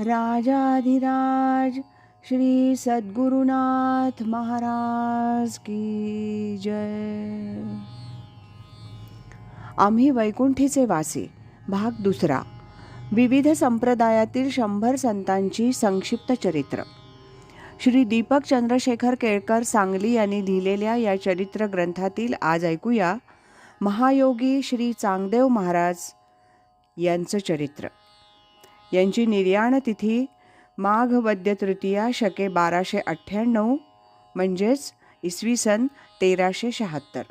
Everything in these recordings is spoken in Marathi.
राजाधिराज श्री सद्गुरुनाथ महाराज की जय. आम्ही वैकुंठीचे वासी भाग दुसरा विविध संप्रदायातील शंभर संतांची संक्षिप्त चरित्र. श्री दीपक चंद्रशेखर केळकर सांगली यांनी लिहिलेल्या या चरित्र ग्रंथातील आज ऐकूया महायोगी श्री चांगदेव महाराज यांचं चरित्र. यांची निर्याण तिथी माघ वद्य तृतीया शके बाराशे अठ्ठ्याण्णव म्हणजेच इसवी सन तेराशे शहात्तर.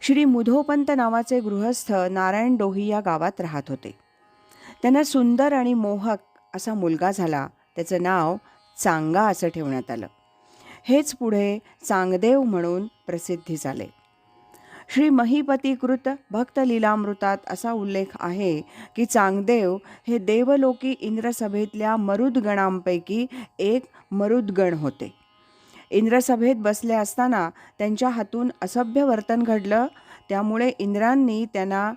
श्री मुधोपंत नावाचे गृहस्थ नारायण डोही या गावात राहत होते. त्यांना सुंदर आणि मोहक असा मुलगा झाला. त्याचं नाव चांगा असं ठेवण्यात आलं. हेच पुढे चांगदेव म्हणून प्रसिद्धी झाले. श्री महिपतीकृत भक्त लीलामृतात असा उल्लेख आहे की चांगदेव हे देवलोकी इंद्रसभेतल्या मरुदगणांपैकी एक मरुदगण होते. इंद्रसभेत बसले असताना त्यांच्या हातून असभ्य वर्तन घडलं. त्यामुळे इंद्रांनी त्यांना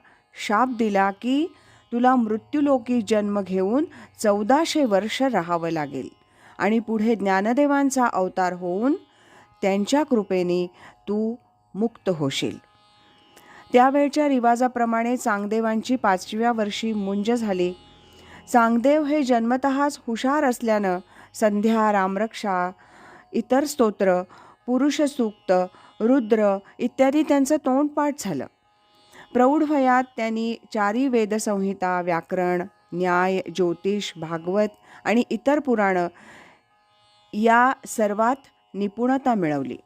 शाप दिला की तुला मृत्यूलोकी जन्म घेऊन चौदाशे वर्ष राहावं लागेल आणि पुढे ज्ञानदेवांचा अवतार होऊन त्यांच्या कृपेने तू मुक्त होशील. त्यावेळच्या रिवाजाप्रमाणे चांगदेवांची पाचव्या वर्षी मुंज झाली. चांगदेव हे जन्मतःच हुशार असल्यानं संध्या रामरक्षा इतर स्तोत्र पुरुषसूक्त रुद्र इत्यादी त्यांचं तोंडपाठ झालं. प्रौढ वयात त्यांनी चारी वेदसंहिता व्याकरण न्याय ज्योतिष भागवत आणि इतर पुराणं या सर्वात निपुणता मिळवली.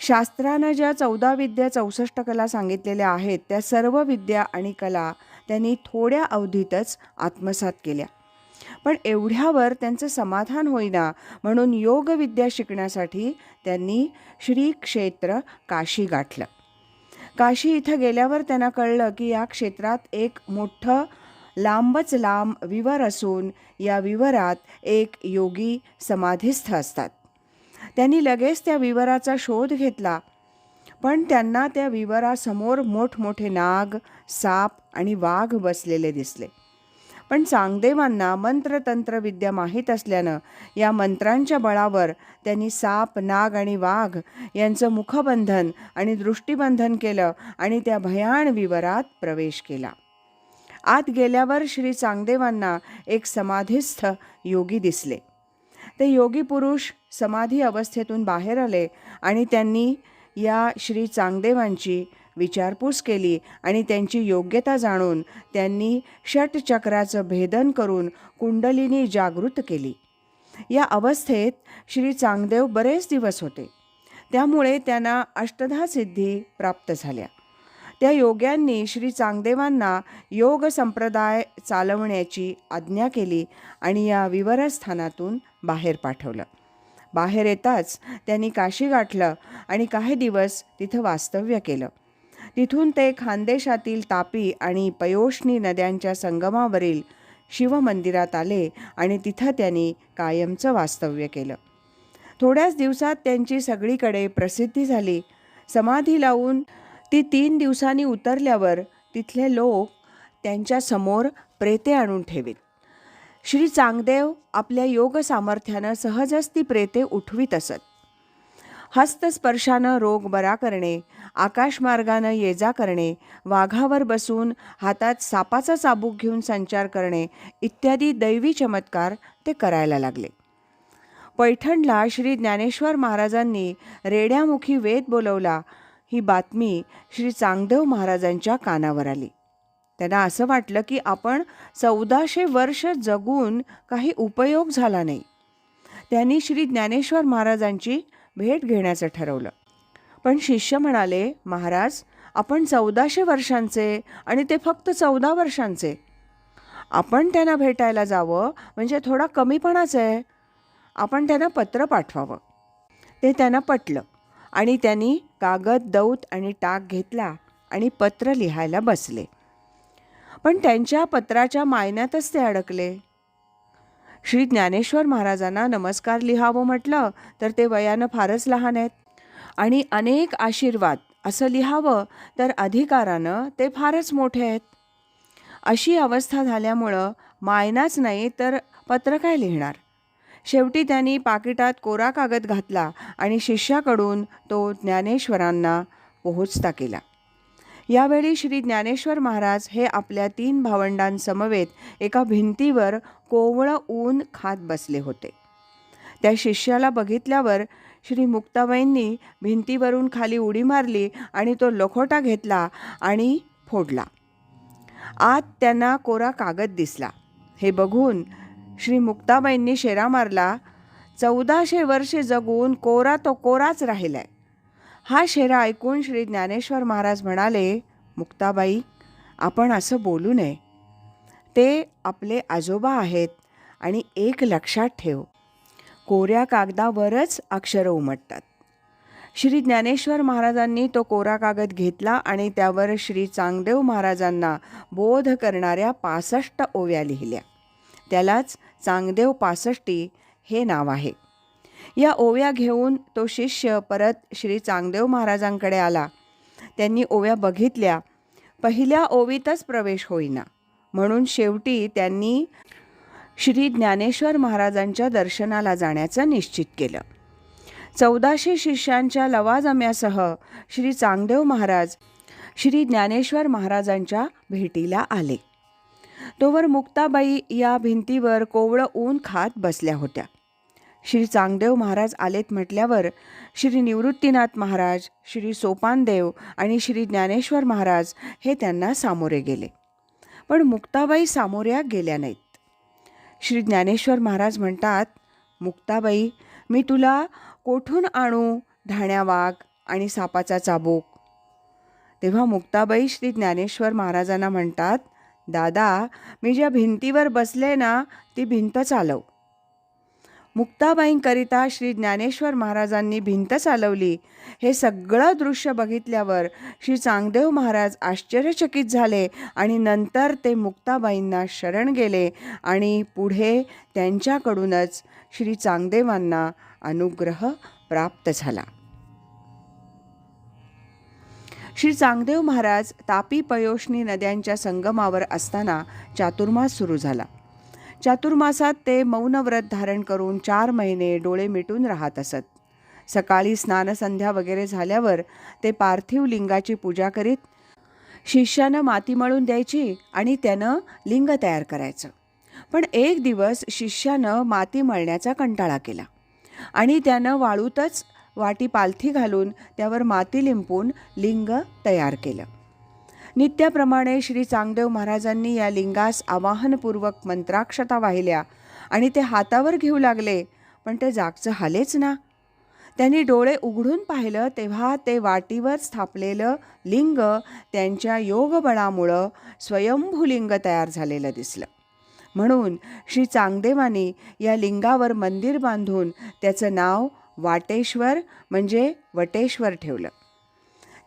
शास्त्रानं ज्या चौदा विद्या चौसष्ट कला सांगितलेल्या आहेत त्या सर्व विद्या आणि कला त्यांनी थोड्या अवधीतच आत्मसात केल्या. पण एवढ्यावर त्यांचं समाधान होईना म्हणून योगविद्या शिकण्यासाठी त्यांनी श्री क्षेत्र काशी गाठलं. काशी इथं गेल्यावर त्यांना कळलं की या क्षेत्रात एक मोठं लांबच लांब विवर असून या विवरात एक योगी समाधीस्थ असतात. त्यांनी लगेच त्या विवराचा शोध घेतला. पण त्यांना त्या विवरासमोर मोठमोठे नाग साप आणि वाघ बसलेले दिसले. पण चांगदेवांना मंत्रतंत्र विद्या माहीत असल्यानं या मंत्रांच्या बळावर त्यांनी साप नाग आणि वाघ यांचं मुखबंधन आणि दृष्टिबंधन केलं आणि त्या भयाण विवरात प्रवेश केला. आत गेल्यावर श्री चांगदेवांना एक समाधीस्थ योगी दिसले. ते योगी पुरुष समाधी अवस्थेतून बाहेर आले आणि त्यांनी या श्री चांगदेवांची विचारपूस केली आणि त्यांची योग्यता जाणून त्यांनी षटचक्राचं भेदन करून कुंडलिनी जागृत केली. या अवस्थेत श्री चांगदेव बरेच दिवस होते. त्यामुळे त्यांना अष्टधा सिद्धी प्राप्त झाल्या. त्या योग्यांनी श्री चांगदेवांना योग संप्रदाय चालवण्याची आज्ञा केली आणि या विवरस्थानातून बाहेर पाठवलं. बाहेर येताच त्यांनी काशी गाठलं आणि काही दिवस तिथं वास्तव्य केलं. तिथून ते खानदेशातील तापी आणि पयोष्णी नद्यांच्या संगमावरील शिवमंदिरात आले आणि तिथं त्यांनी कायमचं वास्तव्य केलं. थोड्याच दिवसात त्यांची सगळीकडे प्रसिद्धी झाली. समाधी लावून ती तीन दिवसांनी उतरल्यावर तिथले लोक त्यांच्यासमोर प्रेते आणून ठेवीत. श्री चांगदेव आपल्या योग सामर्थ्यानं सहजच ती प्रेते उठवीत असत. हस्तस्पर्शानं रोग बरा करणे आकाशमार्गानं ये जा करणे वाघावर बसून हातात सापाचा चाबूक घेऊन संचार करणे इत्यादी दैवी चमत्कार ते करायला लागले. पैठणला श्री ज्ञानेश्वर महाराजांनी रेड्यामुखी वेद बोलवला ही बातमी श्री चांगदेव महाराजांच्या कानावर आली. त्यांना असं वाटलं की आपण चौदाशे वर्ष जगून काही उपयोग झाला नाही. त्यांनी श्री ज्ञानेश्वर महाराजांची भेट घेण्याचं ठरवलं. पण शिष्य म्हणाले महाराज आपण चौदाशे वर्षांचे आणि ते फक्त चौदा वर्षांचे. आपण त्यांना भेटायला जावं म्हणजे थोडा कमीपणाच आहे. आपण त्यांना पत्र पाठवावं. ते त्यांना पटलं. आणि त्यांनी कागद दौत आणि टाक घेतला आणि पत्र लिहायला बसले. पण त्यांच्या पत्राच्या मायन्यातच ते अडकले. श्री ज्ञानेश्वर महाराजांना नमस्कार लिहावं म्हटलं तर ते वयानं फारच लहान आहेत. आणि अनेक आशीर्वाद असं लिहावं तर अधिकारानं ते फारच मोठे आहेत. अशी अवस्था झाल्यामुळं मायनाच नाही तर पत्र काय लिहिणार? शेवटी त्यांनी पाकिटात कोरा कागद घातला आणि शिष्याकडून तो ज्ञानेश्वरांना पोहोचता केला. यावेळी श्री ज्ञानेश्वर महाराज हे आपल्या तीन भावंडांसमवेत एका भिंतीवर कोवळं ऊन खात बसले होते. त्या शिष्याला बघितल्यावर श्री मुक्ताबाईंनी भिंतीवरून खाली उडी मारली आणि तो लखोटा घेतला आणि फोडला. आत त्यांना कोरा कागद दिसला. हे बघून श्री मुक्ताबाईंनी शेरा मारला. चौदाशे वर्षे जगून कोरा तो कोराच राहिलाय. हा शेरा ऐकून श्री ज्ञानेश्वर महाराज म्हणाले मुक्ताबाई आपण असं बोलू नये. ते आपले आजोबा आहेत आणि एक लक्षात ठेव. कोऱ्या कागदावरच अक्षरं उमटतात. श्री ज्ञानेश्वर महाराजांनी तो कोरा कागद घेतला आणि त्यावर श्री चांगदेव महाराजांना बोध करणाऱ्या पासष्ट ओव्या लिहिल्या. त्यालाच चांगदेव पासष्टी हे नाव आहे. या ओव्या घेऊन तो शिष्य परत श्री चांगदेव महाराजांकडे आला. त्यांनी ओव्या बघितल्या. पहिल्या ओवीतच प्रवेश होईना. म्हणून शेवटी त्यांनी श्री ज्ञानेश्वर महाराजांच्या दर्शनाला जाण्याचं निश्चित केलं. चौदाशे शिष्यांच्या लवाजम्यासह श्री चांगदेव महाराज श्री ज्ञानेश्वर महाराजांच्या भेटीला आले. तोवर मुक्ताबाई या भिंतीवर कोवळं ऊन खात बसल्या होत्या. श्री चांगदेव महाराज आलेत म्हटल्यावर श्री निवृत्तीनाथ महाराज श्री सोपानदेव आणि श्री ज्ञानेश्वर महाराज हे त्यांना सामोरे गेले. पण मुक्ताबाई सामोऱ्या गेल्या नाहीत. श्री ज्ञानेश्वर महाराज म्हणतात मुक्ताबाई मी तुला कोठून आणू धाण्या वाघ आणि सापाचा चाबूक? तेव्हा मुक्ताबाई श्री ज्ञानेश्वर महाराजांना म्हणतात दादा मी ज्या भिंतीवर बसले ना ती भिंत चालव. मुक्ताबाईंकरिता श्री ज्ञानेश्वर महाराजांनी भिंत चालवली. हे सगळं दृश्य बघितल्यावर श्री चांगदेव महाराज आश्चर्यचकित झाले आणि नंतर ते मुक्ताबाईंना शरण गेले आणि पुढे त्यांच्याकडूनच श्री चांगदेवांना अनुग्रह प्राप्त झाला. श्री चांगदेव महाराज तापी पयोष्णी नद्यांच्या संगमावर असताना चातुर्मास सुरू झाला. चातुर्मासात ते मौनव्रत धारण करून चार महिने डोळे मिटून राहत असत. सकाळी स्नानसंध्या वगैरे झाल्यावर ते पार्थिव लिंगाची पूजा करीत शिष्यानं माती मळून द्यायची आणि त्यानं लिंग तयार करायचं. पण एक दिवस शिष्यानं माती मळण्याचा कंटाळा केला आणि त्यानं वाळूतच वाटी पालथी घालून त्यावर माती लिंपून लिंग तयार केलं. नित्याप्रमाणे श्री चांगदेव महाराजांनी या लिंगास आवाहनपूर्वक मंत्राक्षता वाहिल्या आणि ते हातावर घेऊ लागले पण ते जागचं हालेच ना. त्यांनी डोळे उघडून पाहिलं तेव्हा ते वाटीवर स्थापलेलं लिंग त्यांच्या योगबळामुळं स्वयंभूलिंग तयार झालेलं दिसलं. म्हणून श्री चांगदेवानी या लिंगावर मंदिर बांधून त्याचं नाव वाटेश्वर म्हणजे वटेश्वर ठेवलं.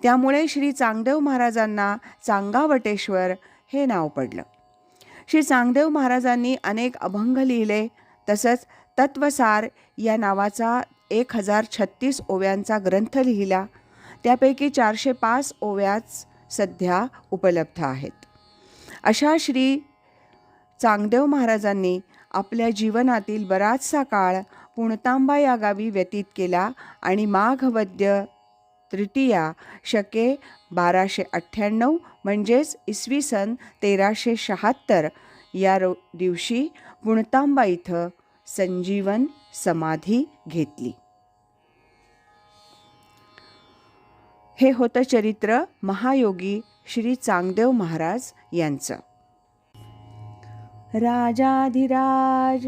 त्यामुळे श्री चांगदेव महाराजांना चांगावटेश्वर हे नाव पडलं. श्री चांगदेव महाराजांनी अनेक अभंग लिहिले तसंच तत्वसार या नावाचा एक हजार छत्तीस ओव्यांचा ग्रंथ लिहिला. त्यापैकी चारशे पाच ओव्याच सध्या उपलब्ध आहेत. अशा श्री चांगदेव महाराजांनी आपल्या जीवनातील बराचसा काळ पुणतांबा या गावी व्यतीत केला आणि माघवद्य तृतीया शके बाराशे अठ्ठ्याण्णव म्हणजेच इसवी सन तेराशे शहात्तर या रो दिवशी पुणतांबा इथं संजीवन समाधी घेतली. हे होतं चरित्र महायोगी श्री चांगदेव महाराज यांचं. राजाधिराज